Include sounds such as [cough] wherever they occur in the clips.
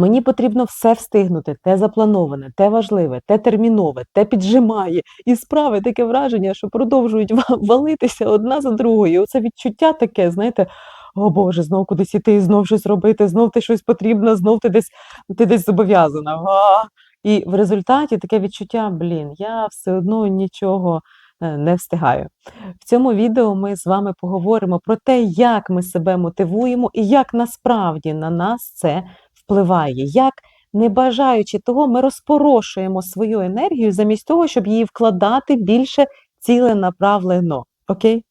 Мені потрібно все встигнути, те заплановане, те важливе, те термінове, те піджимає. І справи таке враження, що продовжують ва- валитися одна за другою. Оце відчуття таке, знаєте, о Боже, знов кудись іти, знов щось робити, знов ти щось потрібно, знов ти десь ти десь зобов'язана. І в результаті таке відчуття, блін, я все одно нічого е, не встигаю. В цьому відео ми з вами поговоримо про те, як ми себе мотивуємо і як насправді на нас це впливає. Як, не бажаючи того, ми розпорошуємо свою енергію замість того, щоб її вкладати більше ціленаправлено. Окей?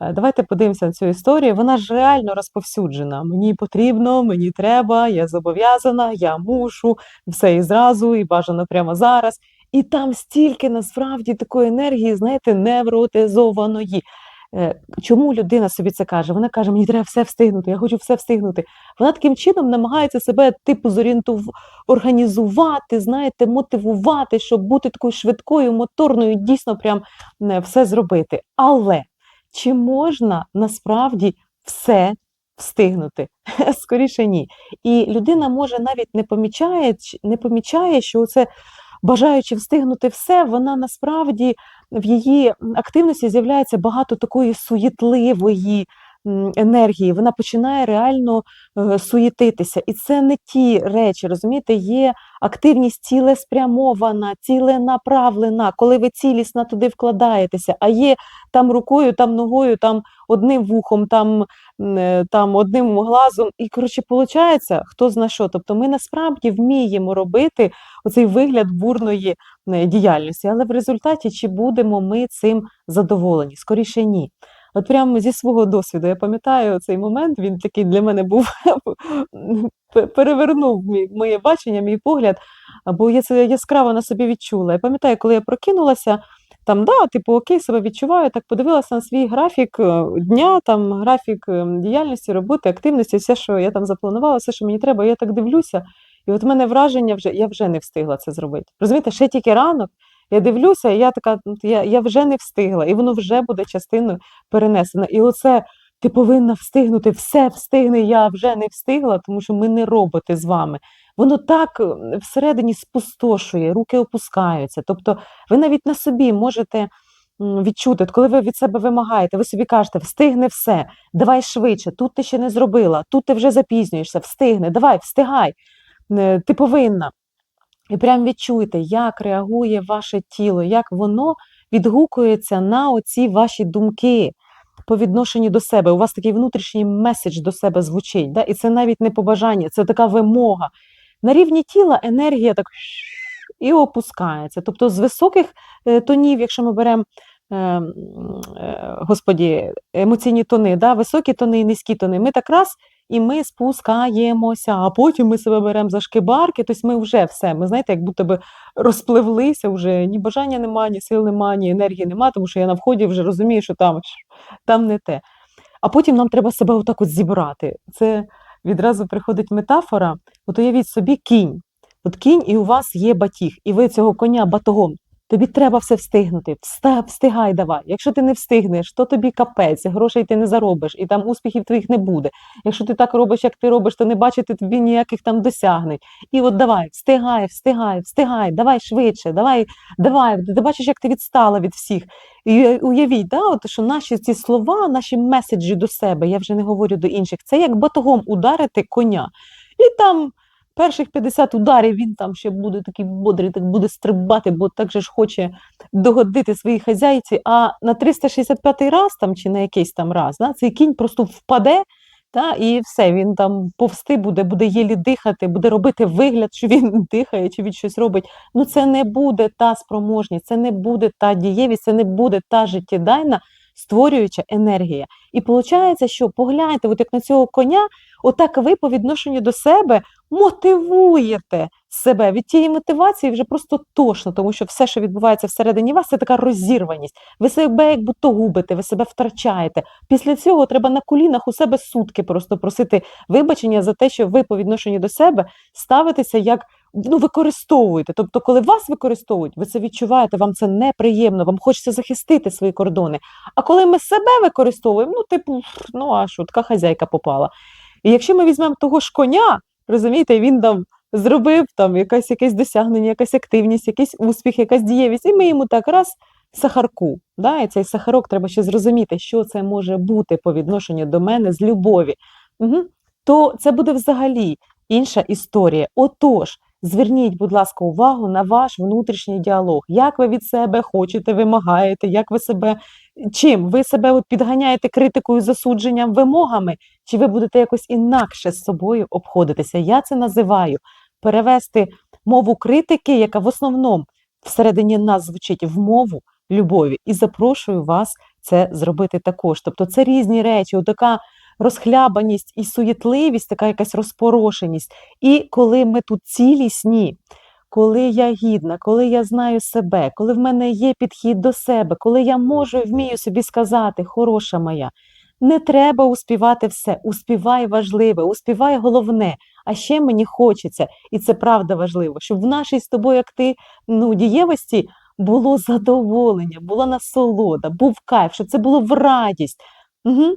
Е, Давайте подивимося на цю історію. Вона ж реально розповсюджена. Мені потрібно, мені треба, я зобов'язана, я мушу, все і зразу, і бажано прямо зараз. І там стільки насправді такої енергії, знаєте, невротизованої. Е, Чому людина собі це каже? Вона каже, мені треба все встигнути, я хочу все встигнути. Вона таким чином намагається себе типу зорієнтув... організувати, знаєте, мотивувати, щоб бути такою швидкою, моторною, дійсно прям все зробити. Але чи можна насправді все встигнути? [laughs] Скоріше ні. І людина може навіть не помічає, не помічає, що це бажаючи встигнути все, вона насправді в її активності з'являється багато такої суєтливої енергії. Вона починає реально е, суєтитися. І це не ті речі, розумієте, є активність цілеспрямована, ціленаправлена, коли ви цілісно туди вкладаєтеся, а є там рукою, там ногою, там одним вухом, там, е, там одним глазом. І, коротше, виходить, хто зна що. Тобто ми насправді вміємо робити оцей вигляд бурної діяльності, але в результаті чи будемо ми цим задоволені? Скоріше ні. От прямо зі свого досвіду я пам'ятаю цей момент, він такий для мене був [laughs] перевернув моє бачення, мій погляд, бо я це яскраво на собі відчула. Я пам'ятаю, коли я прокинулася, там, да, типу, окей, себе відчуваю, так подивилася на свій графік е, дня, там графік е, діяльності, роботи, активності, все, що я там запланувала, все, що мені треба, я так дивлюся. І от в мене враження вже, я вже не встигла це зробити. Розумієте, ще тільки ранок, я дивлюся, і я така, «Ну, я, я вже не встигла, і воно вже буде частиною перенесено. І оце ти повинна встигнути, все встигне, я вже не встигла, тому що ми не роботи з вами. Воно так е, всередині спустошує, руки опускаються. Тобто ви навіть на собі можете відчути, коли ви від себе вимагаєте, ви собі кажете, встигне все, давай швидше, тут ти ще не зробила, тут ти вже запізнюєшся, встигне, давай, встигай, е, ти повинна. І прям відчуйте, як реагує ваше тіло, як воно відгукується на оці ваші думки по відношенню до себе. У вас такий внутрішній меседж до себе звучить. Да? І це навіть не побажання, це така вимога. На рівні тіла енергія так і опускається. Тобто з високих е, тонів, якщо ми беремо е, е, господі, емоційні тони, да? високі тони і низькі тони, ми так раз і ми спускаємося, а потім ми себе беремо за шкибарки, тобто ми вже все, ми знаєте, як будто би розпливлися, вже ні бажання немає, ні сил немає, ні енергії немає, тому що я на вході вже розумію, що там, там не те. А потім нам треба себе отак от зібрати. Це відразу приходить метафора. От уявіть собі кінь. От кінь, і у вас є батіг, і ви цього коня батогом. Тобі треба все встигнути. Встигай давай. Якщо ти не встигнеш, то тобі капець, грошей ти не заробиш, і там успіхів твоїх не буде. Якщо ти так робиш, як ти робиш, то не бачити тобі ніяких там досягнень. І от давай, встигай, встигай, встигай, давай швидше, давай, давай. Ти бачиш, як ти відстала від всіх. І е, уявіть, да, от, що наші ці слова, наші меседжі до себе, я вже не говорю до інших, це як батогом ударити коня. І там перших 50 ударів він там ще буде такий бодрий, так буде стрибати, бо так же ж хоче догодити своїй хазяйці. А на 365 раз там чи на якийсь там раз, да, цей кінь просто впаде. Та, і все, він там повсти буде, буде єлі дихати, буде робити вигляд, що він [laughs] дихає, чи він щось робить. Ну це не буде та спроможність, це не буде та дієвість, це не буде та життєдайна створююча енергія. І виходить, що погляньте, от як на цього коня, отак ви по відношенню до себе мотивуєте себе. Від тієї мотивації вже просто тошно, тому що все, що відбувається всередині вас, це така розірваність. Ви себе як будто губите, ви себе втрачаєте. Після цього треба на колінах у себе сутки просто просити вибачення за те, що ви по відношенню до себе ставитеся як ну, використовуєте. Тобто, коли вас використовують, ви це відчуваєте, вам це неприємно, вам хочеться захистити свої кордони. А коли ми себе використовуємо, ну, типу, ну а що, така хазяйка попала. І якщо ми візьмемо того ж коня, розумієте, він там зробив там якась, якесь досягнення, якась активність, якийсь успіх, якась дієвість, і ми йому так раз сахарку. Да? І цей сахарок треба ще зрозуміти, що це може бути по відношенню до мене з любові. Угу. То це буде взагалі інша історія. Отож, зверніть, будь ласка, увагу на ваш внутрішній діалог. Як ви від себе хочете, вимагаєте, як ви себе чим? Ви себе от підганяєте критикою, засудженням, вимогами, чи ви будете якось інакше з собою обходитися? Я це називаю перевести мову критики, яка в основному всередині нас звучить в мову любові, і запрошую вас це зробити також. Тобто це різні речі, така розхлябаність і суєтливість, така якась розпорошеність. І коли ми тут цілісні, коли я гідна, коли я знаю себе, коли в мене є підхід до себе, коли я можу і вмію собі сказати, хороша моя, не треба успівати все, успівай важливе, успівай головне. А ще мені хочеться, і це правда важливо, щоб в нашій з тобою як ти, ну, дієвості було задоволення, була насолода, був кайф, щоб це було в радість. Угу.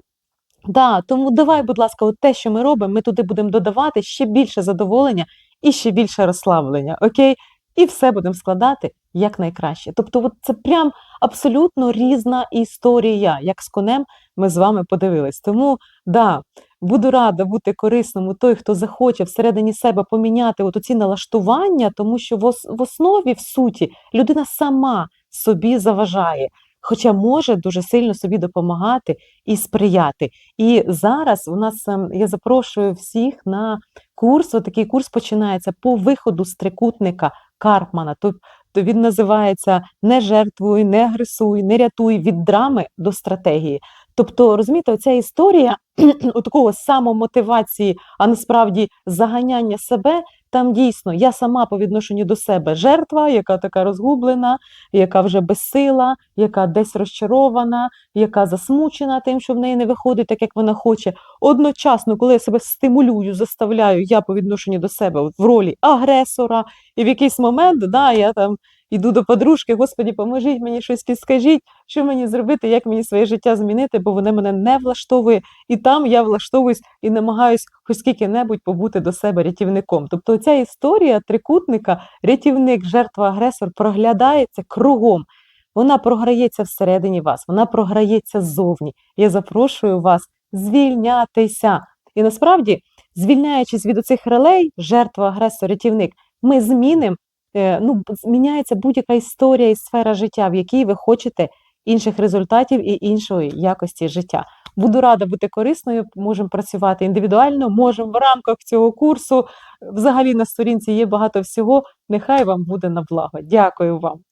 Да, тому давай, будь ласка, от те, що ми робимо, ми туди будемо додавати ще більше задоволення і ще більше розслаблення. Окей? І все будемо складати як найкраще. Тобто, от це прям абсолютно різна історія, як з конем ми з вами подивились. Тому да, буду рада бути корисним у той, хто захоче всередині себе поміняти от ці налаштування, тому що в основі, в суті, людина сама собі заважає. Хоча може дуже сильно собі допомагати і сприяти. І зараз у нас ем, я запрошую всіх на курс. Такий курс починається по виходу з трикутника Карпмана. Тобто він називається Не жертвуй, не агресуй, не рятуй від драми до стратегії. Тобто, розумієте, оця історія [clears throat] у такого самомотивації, а насправді заганяння себе. Там дійсно я сама по відношенню до себе жертва, яка така розгублена, яка вже безсила, яка десь розчарована, яка засмучена тим, що в неї не виходить так, як вона хоче. Одночасно, коли я себе стимулюю, заставляю я по відношенню до себе в ролі агресора, і в якийсь момент да, я там Іду до подружки, Господі, поможіть мені щось підскажіть, що мені зробити, як мені своє життя змінити, бо воно мене не влаштовує. І там я влаштовуюсь і намагаюсь хоч скільки-небудь побути до себе рятівником. Тобто ця історія трикутника, рятівник, жертва, агресор проглядається кругом. Вона програється всередині вас, вона програється ззовні. Я запрошую вас звільнятися. І насправді, звільняючись від оцих релей, жертва, агресор, рятівник, ми змінимо ну, зміняється будь-яка історія і сфера життя, в якій ви хочете інших результатів і іншої якості життя. Буду рада бути корисною, можемо працювати індивідуально, можемо в рамках цього курсу. Взагалі на сторінці є багато всього. Нехай вам буде на благо. Дякую вам.